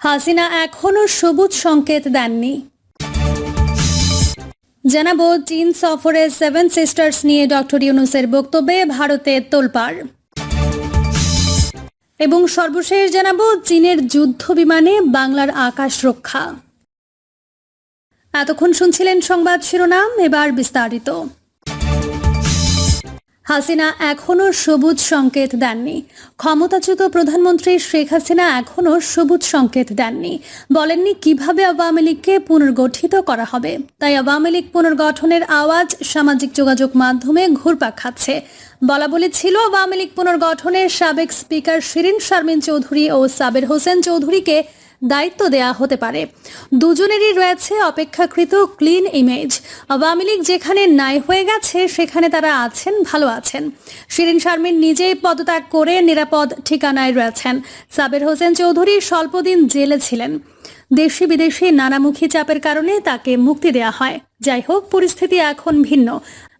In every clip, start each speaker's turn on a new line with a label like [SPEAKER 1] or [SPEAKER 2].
[SPEAKER 1] হাসিনা এখনও সবুজ সংকেত দেননি। জানাব, চীন সফরে সেভেন সিস্টার্স নিয়ে ডক্টর ইউনুসের বক্তব্যে ভারতে তোলপাড়। এবং সর্বশেষ জানাব, চীনের যুদ্ধ বিমানে বাংলার আকাশ রক্ষা। এতক্ষণ শুনছিলেন সংবাদ শিরোনাম, এবার বিস্তারিত। হাসিনা এখনও সবুজ সংকেত দেননি। ক্ষমতাচ্যুত প্রধানমন্ত্রী শেখ হাসিনা এখনও সবুজ সংকেত দেননি। বলেননি কীভাবে আওয়ামী লীগকে পুনর্গঠিত করা হবে। তাই আওয়ামী লীগ পুনর্গঠনের আওয়াজ সামাজিক যোগাযোগ মাধ্যমে ঘুরপাক খাচ্ছে। বলা বলি ছিল, আওয়ামী লীগ পুনর্গঠনের সাবেক স্পিকার শিরিন শারমিন চৌধুরী ও সাবের হোসেন চৌধুরীকে দায়িত্ব দেয়া হতে পারে। দুজনেরই রয়েছে অপেক্ষাকৃত ক্লিন ইমেজ আওয়ামী লীগ যেখানে নাই হয়ে গেছে, সেখানে তারা আছেন, ভালো আছেন। শিরিন শারমিন নিজেই পদত্যাগ করে নিরাপদ ঠিকানায় রয়েছেন। সাবের হোসেন চৌধুরী স্বল্পদিন জেলে ছিলেন। দেশি বিদেশি নানামুখী চাপের কারণে তাকে মুক্তি দেয়া হয়। যাই হোক, পরিস্থিতি এখন ভিন্ন।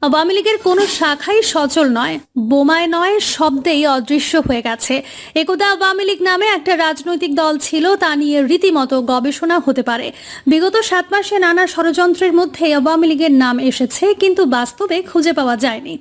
[SPEAKER 1] আওয়ামী লীগের কোনো শাখাই সচল নয়, বোমায় নয়, শব্দেই অদৃশ্য হয়ে গেছে। একদা আওয়ামী লীগ নামে একটা রাজনৈতিক দল ছিল, তা নিয়ে রীতিমতো গবেষণা হতে পারে। বিগত সাত মাসে নানা ষড়যন্ত্রের মধ্যে আওয়ামী লীগের নাম এসেছে, কিন্তু বাস্তবে খুঁজে পাওয়া যায়নি।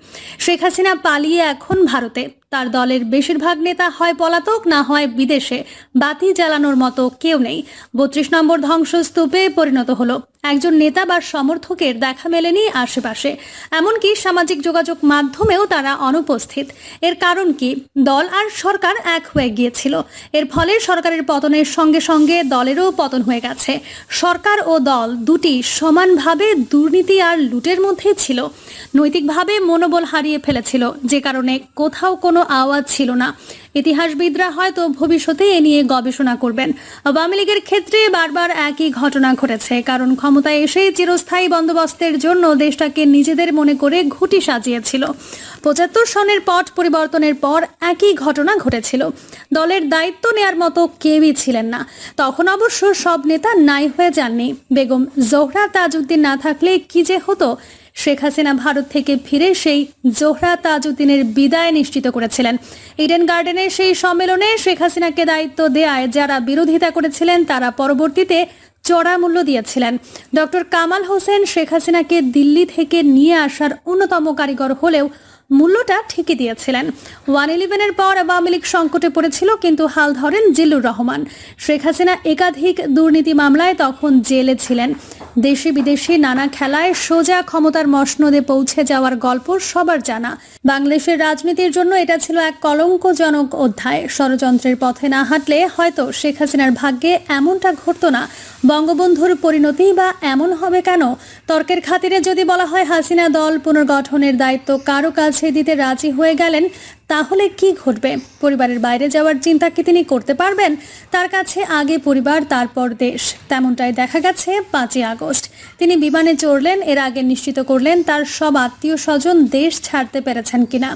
[SPEAKER 1] শেখ হাসিনা পালিয়ে এখন ভারতে। তার দলের বেশিরভাগ নেতা হয় পলাতক, না হয় বিদেশে। বাতি জ্বালানোর মতো কেউ নেই। বত্রিশ নম্বর ধ্বংসস্তূপে পরিণত হলো। একজন নেতা বা সমর্থকের দেখা মেলেনি আশেপাশে। এমনকি সামাজিক যোগাযোগ মাধ্যমেও তারা অনুপস্থিত। এর কারণ কি? দল আর সরকার এক হয়ে গিয়েছিল। এর ফলে সরকারের পতনের সঙ্গে সঙ্গে দলেরও পতন হয়ে গেছে। সরকার ও দল দুটি সমানভাবে দুর্নীতি আর লুটের মধ্যে ছিল। নৈতিকভাবে মনোবল হারিয়ে ফেলেছিল। যে কারণে কোথাও কোনো আওয়াজ ছিল না। ইতিহাসবিদরা হয়তো ভবিষ্যতে এ নিয়ে গবেষণা করবেন। আওয়ামী লীগের ক্ষেত্রে বারবার একই ঘটনা ঘটেছে, কারণ ক্ষমতায় এসেই চিরস্থায়ী বন্দোবস্তের জন্য দেশটাকে নিজেদের মনে করে ঘুটি সাজিয়েছিল। পঁচাত্তর সনের পট পরিবর্তনের পর একই ঘটনা ঘটেছিল। দলের দায়িত্ব নেয়ার মতো কেউই ছিলেন না। তখন অবশ্য সব নেতা নাই হয়ে যাননি। বেগম জোহরা তাজউদ্দিন না থাকলে কি যে হতো শেখ হাসিনা ভারত থেকে ফিরে সেই জোহরা তাজউদ্দিনের বিদায় নিশ্চিত করেছিলেন। ইডেন গার্ডেনের সেই সম্মেলনে শেখ হাসিনাকে দায়িত্ব দেয়ায় যারা বিরোধিতা করেছিলেন, তারা পরবর্তীতে চড়া মূল্য দিয়েছিলেন। ডক্টর কামাল হোসেন শেখ হাসিনাকে দিল্লি থেকে নিয়ে আসার অন্যতম কারিগর হলেও মূল্যটা ঠিকই দিয়েছিলেন। ওয়ান ইলেভেনের পর আওয়ামী লীগ সংকটে পড়েছিল, কিন্তু হাল ধরেন জিল্লুর রহমান। শেখ হাসিনা একাধিক দুর্নীতি মামলায় তখন জেলে ছিলেন। দেশি বিদেশি নানা খেলায় সোজা ক্ষমতার মসনদে পৌঁছে যাওয়ার গল্প সবার জানা। বাংলাদেশের রাজনীতির জন্য এটা ছিল এক কলঙ্কজনক অধ্যায়। ষড়যন্ত্রের পথে না হাঁটলে হয়তো শেখ হাসিনার ভাগ্যে এমনটা ঘটতো না। বঙ্গবন্ধুর পরিণতি বা এমন হবে কেন? তর্কের খাতিরে যদি বলা হয় হাসিনা দল পুনর্গঠনের দায়িত্ব কারও কাছে দিতে রাজি হয়ে গেলেন তাহলে কি ঘটবে? পরিবারের বাইরে যাওয়ার চিন্তা কি তিনি করতে পারবেন? তার কাছে আগে পরিবার, তারপর দেশ। তেমনটাই দেখা গেছে পাঁচই আগস্ট। তিনি বিমানে চড়লেন, এর আগে নিশ্চিত করলেন তার সব আত্মীয় স্বজন দেশ ছাড়তে পেরেছেন কিনা।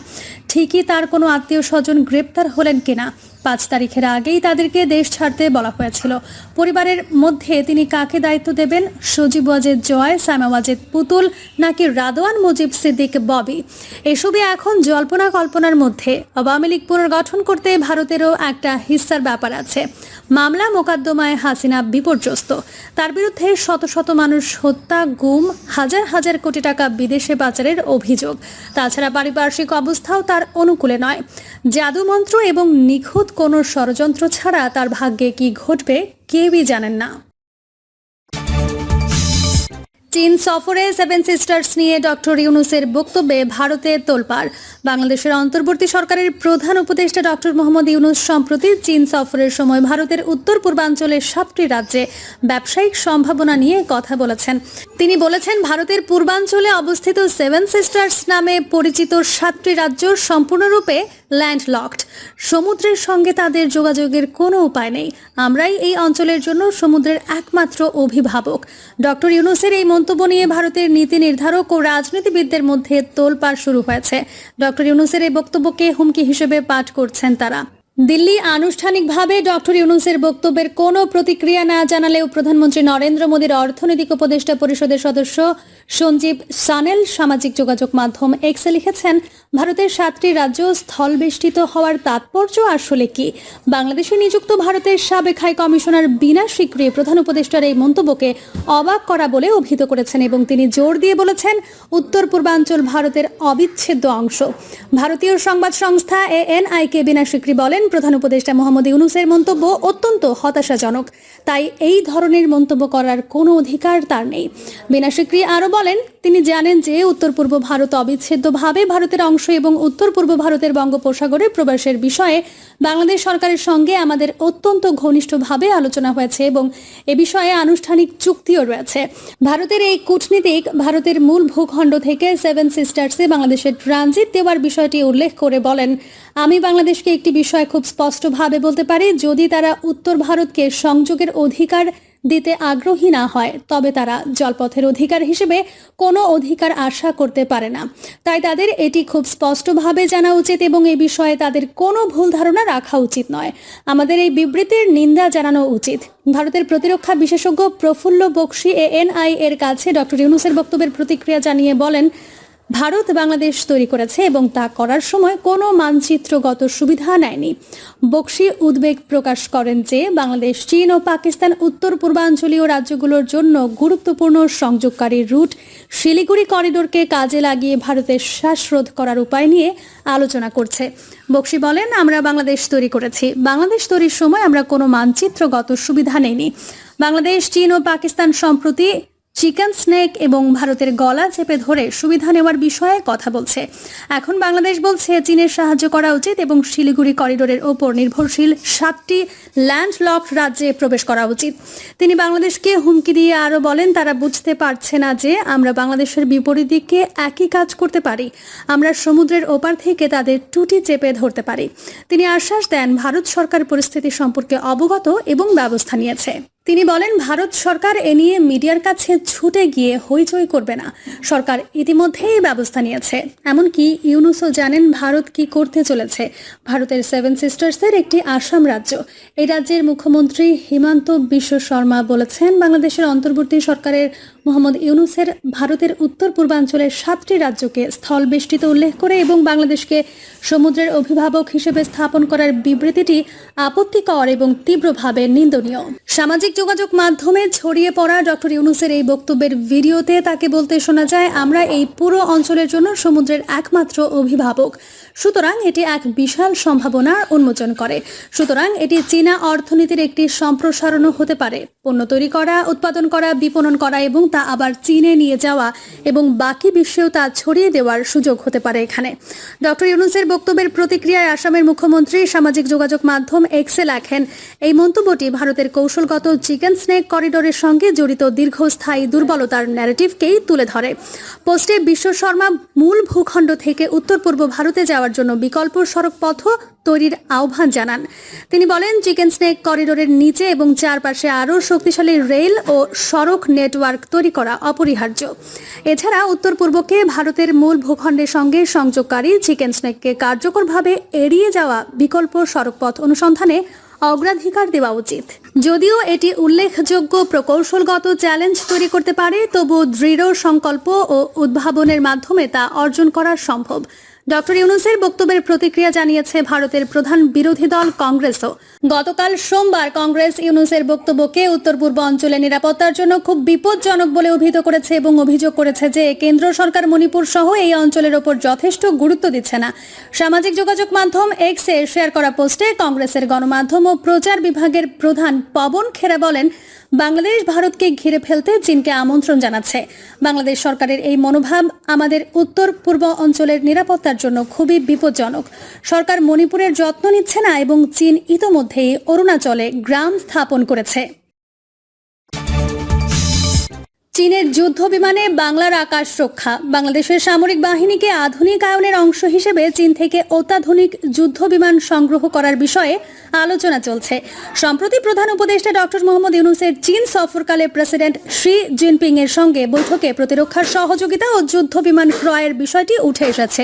[SPEAKER 1] ঠিকই তার কোনো আত্মীয় স্বজন গ্রেপ্তার হলেন কিনা? পাঁচ তারিখের আগেই তাদেরকে দেশ ছাড়তে বলা হয়েছিল। পরিবারের মধ্যে তিনি কাকে দায়িত্ব দেবেন? সজীব ওয়াজেদ জয় সামা ওয়াজেদ পুতুল, নাকি রাদওয়ান মুজিব সিদ্দিক ববি? এসবই এখন জল্পনা কল্পনার মধ্যে। আওয়ামী লীগ পুনর্গঠন করতে ভারতেরও একটা হিস্সার ব্যাপার আছে। মামলা মোকদ্দমায় হাসিনা বিপর্যস্ত। তার বিরুদ্ধে শত শত মানুষ হত্যা, গুম, হাজার হাজার কোটি টাকা বিদেশে পাচারের অভিযোগ। তাছাড়া পারিপার্শ্বিক অবস্থাও তার অনুকূলে নয়। জাদুমন্ত্র এবং নিখুঁত কোনো ষড়যন্ত্র ছাড়া তার ভাগ্যে কি ঘটবে, কেউই জানেন না। চীন সফরে সেভেন সিস্টার্স নিয়ে ডক্টর ইউনুসের বক্তব্যে ভারতে তোলপাড়। বাংলাদেশের অন্তর্বর্তী সরকারের প্রধান উপদেষ্টা ডক্টর মোহাম্মদ ইউনুস সম্প্রতি চীন সফরের সময় ভারতের উত্তর পূর্বাঞ্চলের সাতটি রাজ্যে ব্যবসায়িক সম্ভাবনা নিয়ে কথা বলেছেন। তিনি বলেছেন, ভারতের পূর্বাঞ্চলে অবস্থিত সেভেন সিস্টার্স নামে পরিচিত সাতটি রাজ্য সম্পূর্ণরূপে ল্যান্ডলকড সমুদ্রের সঙ্গে তাদের যোগাযোগের কোনো উপায় নেই। আমরাই এই অঞ্চলের জন্য সমুদ্রের একমাত্র অভিভাবক। ডক্টর ইউনুসের এই মন্তব্য নিয়ে ভারতের নীতি নির্ধারক ও রাজনীতিবিদদের মধ্যে তোলপাড় শুরু হয়েছে। ডক্টর ইউনুসের এই বক্তব্যকে হুমকি হিসেবে পাঠ করছেন তারা। দিল্লি আনুষ্ঠানিকভাবে ডক্টর ইউনুসের বক্তব্যের কোনো প্রতিক্রিয়া না জানালেও প্রধানমন্ত্রী নরেন্দ্র মোদীর অর্থনৈতিক উপদেষ্টা পরিষদের সদস্য সঞ্জীব সানেল সামাজিক যোগাযোগ মাধ্যম এক্সে লিখেছেন, ভারতের সাতটি রাজ্য স্থলবেষ্টিত হওয়ার তাৎপর্য আসলে কি? বাংলাদেশে নিযুক্ত ভারতের সাবেক হাই কমিশনার বিনা স্বীকৃতি প্রধান উপদেষ্টার এই মন্তব্যকে অবাক করা বলে অভিহিত করেছেন এবং তিনি জোর দিয়ে বলেছেন, উত্তর পূর্বাঞ্চল ভারতের অবিচ্ছেদ্য অংশ। ভারতীয় সংবাদ সংস্থা এএনআইকে বিনা স্বীকৃতি বলেন প্রধান উপদেষ্টা মোহাম্মদ ইউনুসের মন্তব্য অত্যন্ত হতাশাজনক। তাই এই ধরনের মন্তব্য করার কোনো অধিকার তার নেই। বিনা স্বীকৃতি আরও বলেন তিনি জানেন যে উত্তর পূর্ব ভারত অবিচ্ছেদ্যভাবে ভারতের অংশ এবং উত্তর পূর্ব ভারতের বঙ্গোপসাগরে প্রবেশের বিষয়ে বাংলাদেশ সরকারের সঙ্গে আমাদের অত্যন্ত ঘনিষ্ঠভাবে আলোচনা হয়েছে এবং এ বিষয়ে আনুষ্ঠানিক চুক্তিও রয়েছে। ভারতের এই কূটনীতিক ভারতের মূল ভূখণ্ড থেকে সেভেন সিস্টার্সে বাংলাদেশের ট্রানজিট দেওয়ার বিষয়টি উল্লেখ করে বলেন, আমি বাংলাদেশকে একটি বিষয় খুব স্পষ্টভাবে বলতে পারি, যদি তারা উত্তর ভারতকে সংযোগের অধিকার দিতে আগ্রহী না হয়, তবে তারা জলপথের অধিকার হিসেবে কোনো অধিকার আশা করতে পারে না। তাই তাদের এটি খুব স্পষ্টভাবে জানা উচিত এবং এই বিষয়ে তাদের কোনো ভুল ধারণা রাখা উচিত নয়। আমাদের এই বিবৃতির নিন্দা জানানো উচিত। ভারতের প্রতিরক্ষা বিশেষজ্ঞ প্রফুল্ল বক্সি এএনআই এর কাছে ডক্টর ইউনুসের বক্তব্যের প্রতিক্রিয়া জানিয়ে বলেন ভারত বাংলাদেশ তৈরি করেছে এবং তা করার সময় কোনো মানচিত্রগত সুবিধা নেয়নি। বক্সি উদ্বেগ প্রকাশ করেন যে, বাংলাদেশ, চীন ও পাকিস্তান উত্তর পূর্বাঞ্চলীয় রাজ্যগুলোর জন্য গুরুত্বপূর্ণ সংযোগকারী রুট শিলিগুড়ি করিডোরকে কাজে লাগিয়ে ভারতের শ্বাসরোধ করার উপায় নিয়ে আলোচনা করছে। বক্সি বলেন, আমরা বাংলাদেশ তৈরি করেছি। বাংলাদেশ তৈরির সময় আমরা কোনো মানচিত্রগত সুবিধা নেইনি। বাংলাদেশ, চীন ও পাকিস্তান সম্প্রতি চিকেন, স্নেক এবং ভারতের গলা চেপে ধরে সুবিধা নেওয়ার বিষয়ে কথা বলছে। এখন বাংলাদেশ বলছে, চীনের সাহায্য করা উচিত এবং শিলিগুড়ি করিডোরের ওপর নির্ভরশীল সাতটি ল্যান্ডলক রাজ্যে প্রবেশ করা উচিত। তিনি বাংলাদেশকে হুমকি দিয়ে আরও বলেন, তারা বুঝতে পারছে না যে আমরা বাংলাদেশের বিপরীত দিকে একই কাজ করতে পারি। আমরা সমুদ্রের ওপার থেকে তাদের টুটি চেপে ধরতে পারি। তিনি আশ্বাস দেন, ভারত সরকার পরিস্থিতি সম্পর্কে অবগত এবং ব্যবস্থা নিয়েছে। তিনি বলেন, ভারত সরকার এ নিয়ে মিডিয়ার কাছে ছুটে গিয়ে হইচই করবে না। সরকার ইতিমধ্যেই ব্যবস্থা নিয়েছে। এমনকি ইউনুসও জানেন ভারত কি করতে চলেছে। ভারতের সেভেন সিস্টার্সের একটি আসাম রাজ্য। এই রাজ্যের মুখ্যমন্ত্রী হিমান্ত বিশ্ব শর্মা বলেছেন, বাংলাদেশের অন্তর্বর্তী সরকারের মোহাম্মদ ইউনুসের ভারতের উত্তর পূর্বাঞ্চলের সাতটি রাজ্যকে স্থলবেষ্টিত উল্লেখ করে এবং বাংলাদেশকে সমুদ্রের অভিভাবক হিসেবে স্থাপন করার বিবৃতিটি আপত্তিকর এবং তীব্রভাবে নিন্দনীয়। সামাজিক যোগাযোগ মাধ্যমে ছড়িয়ে পড়া ডক্টর ইউনুসের এই বক্তব্যের ভিডিওতে তাকে বলতে শোনা যায়, আমরা এই পুরো অঞ্চলের জন্য সমুদ্রের একমাত্র অভিভাবক। সুতরাং এটি এক বিশাল সম্ভাবনা উন্মোচন করে। সুতরাং এটি চীনা অর্থনীতির একটি সম্প্রসারণও হতে পারে। পণ্য তৈরি করা, উৎপাদন করা, বিপণন করা এবং তা আবার চীনে নিয়ে যাওয়া এবং বাকি বিশ্বেও তা ছড়িয়ে দেওয়ার সুযোগ হতে পারে এখানে। ডক্টর ইউনুসের বক্তব্যের প্রতিক্রিয়ায় আসামের মুখ্যমন্ত্রী সামাজিক যোগাযোগ মাধ্যম এক্সে লেখেন, এই মন্তব্যটি ভারতের কৌশলগত চিকেন স্নেক করিডোরের সঙ্গে জড়িত দীর্ঘস্থায়ী দুর্বলতার ন্যারেটিভকেই তুলে ধরে। পোস্টে বিশ্ব শর্মা মূল ভূখণ্ড থেকে উত্তর পূর্ব ভারতে যাওয়ার জন্য বিকল্প সড়ক পথ তৈরির আহ্বান জানান। তিনি বলেন, চিকেন স্নেক করিডোরের নিচে এবং চারপাশে আরও শক্তিশালী রেল ও সড়ক নেটওয়ার্ক তৈরি করা অপরিহার্য। এছাড়া উত্তর পূর্বকে ভারতের মূল ভূখণ্ডের সঙ্গে সংযোগকারী চিকেন স্নেককে কার্যকরভাবে এড়িয়ে যাওয়া বিকল্প সড়ক পথ অনুসন্ধানে অগ্রাধিকার দেওয়া উচিত। যদিও এটি উল্লেখযোগ্য প্রকৌশলগত চ্যালেঞ্জ তৈরি করতে পারে তবু দৃঢ় সংকল্প ও উদ্ভাবনের মাধ্যমে তা অর্জন করা সম্ভব। ডক্টর ইউনুসের বক্তব্যের প্রতিক্রিয়া জানিয়েছে ভারতের প্রধান বিরোধী দল কংগ্রেসও। গতকাল সোমবার কংগ্রেস ইউনুসের বক্তব্যকে উত্তর পূর্ব অঞ্চলে নিরাপত্তার জন্য খুব বিপজ্জনক বলে অভিহিত করেছে এবং অভিযোগ করেছে যে কেন্দ্র সরকার মণিপুর সহ এই অঞ্চলের ওপর যথেষ্ট গুরুত্ব দিচ্ছে না। সামাজিক যোগাযোগ মাধ্যম এক্সে শেয়ার করা পোস্টে কংগ্রেসের গণমাধ্যম ও প্রচার বিভাগের প্রধান পবন খেরা বলেন, বাংলাদেশ ভারতকে ঘিরে ফেলতে চীনকে আমন্ত্রণ জানাচ্ছে। বাংলাদেশ সরকারের এই মনোভাব আমাদের উত্তর পূর্ব অঞ্চলের নিরাপত্তার জন্য খুবই বিপজ্জনক। সরকার মণিপুরের যত্ন নিচ্ছে না এবং চীন ইতোমধ্যেই অরুণাচলে গ্রাম স্থাপন করেছে। চীনের যুদ্ধ বিমানে বাংলার আকাশ রক্ষা। বাংলাদেশের সামরিক বাহিনীকে আধুনিকায়নের অংশ হিসেবে চীন থেকে অত্যাধুনিক যুদ্ধ বিমান সংগ্রহ করার বিষয়ে আলোচনা চলছে। সম্প্রতি প্রধান উপদেষ্টা ডক্টর মোহাম্মদ ইউনুসের চীন সফরকালে প্রেসিডেন্ট শি জিনপিং এর সঙ্গে বৈঠকে প্রতিরক্ষার সহযোগিতা ও যুদ্ধ বিমান ক্রয়ের বিষয়টি উঠে এসেছে।